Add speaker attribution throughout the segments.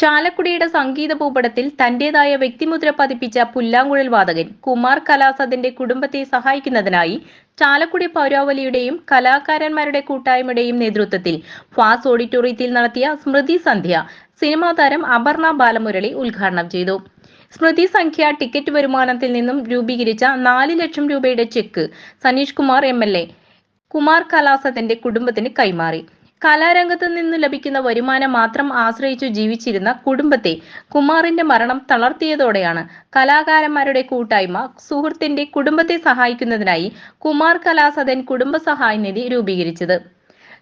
Speaker 1: ചാലക്കുടിയുടെ സംഗീത ഭൂപടത്തിൽ തന്റേതായ വ്യക്തിമുദ്ര പതിപ്പിച്ച പുല്ലാങ്കുഴൽ വാദകൻ കുമാർ കലാസദന്റെ കുടുംബത്തെ സഹായിക്കുന്നതിനായി ചാലക്കുടി പൗരാവലിയുടെയും കലാകാരന്മാരുടെ കൂട്ടായ്മയുടെയും നേതൃത്വത്തിൽ ഫാസ് ഓഡിറ്റോറിയത്തിൽ നടത്തിയ സ്മൃതി സന്ധ്യ സിനിമാ താരം അപർണ ബാലമുരളി ഉദ്ഘാടനം ചെയ്തു. സ്മൃതി സംഖ്യ ടിക്കറ്റ് വരുമാനത്തിൽ നിന്നും രൂപീകരിച്ച നാല് ലക്ഷം രൂപയുടെ cheque Saneesh Kumar M L A Kumar കലാസത്തിന്റെ കുടുംബത്തിന് കൈമാറി. കലാരംഗത്ത് നിന്ന് ലഭിക്കുന്ന വരുമാനം മാത്രം ആശ്രയിച്ചു ജീവിച്ചിരുന്ന കുടുംബത്തെ കുമാറിന്റെ മരണം തളർത്തിയതോടെയാണ് കലാകാരന്മാരുടെ കൂട്ടായ്മ സുഹൃത്തിന്റെ കുടുംബത്തെ സഹായിക്കുന്നതിനായി കുമാർ കലാസദൻ കുടുംബ സഹായ നിധി രൂപീകരിച്ചത്.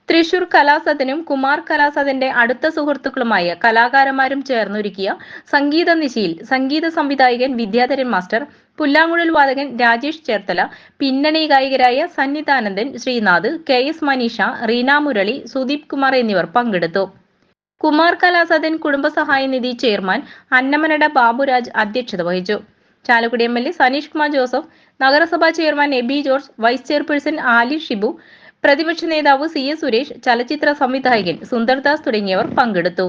Speaker 1: തൃശൂർ കലാസദനും കുമാർ കലാസദന്റെ അടുത്ത സുഹൃത്തുക്കളുമായ കലാകാരന്മാരും ചേർന്നൊരുക്കിയ സംഗീത നിശയിൽ സംഗീത സംവിധായകൻ വിദ്യാധരൻ മാസ്റ്റർ പുല്ലാങ്കുഴൽ വാദകൻ രാജേഷ് ചേർത്തല പിന്നണി ഗായികരായ സന്നിധാനന്ദൻ ശ്രീനാഥ് കെ എസ് മനീഷ റീന മുരളി സുദീപ് കുമാർ എന്നിവർ പങ്കെടുത്തു. കുമാർ കലാസദൻ കുടുംബസഹായ നിധി ചെയർമാൻ അന്നമനട ബാബുരാജ് അധ്യക്ഷത വഹിച്ചു. Chalakudy M L A Saneesh Kumar Joseph നഗരസഭാ chairman Aby George vice chairperson Aali Shibu പ്രതിപക്ഷ നേതാവ് സി എസ് സുരേഷ് ചലച്ചിത്ര സംവിധായകൻ സുന്ദർദാസ് തുടങ്ങിയവർ പങ്കെടുത്തു.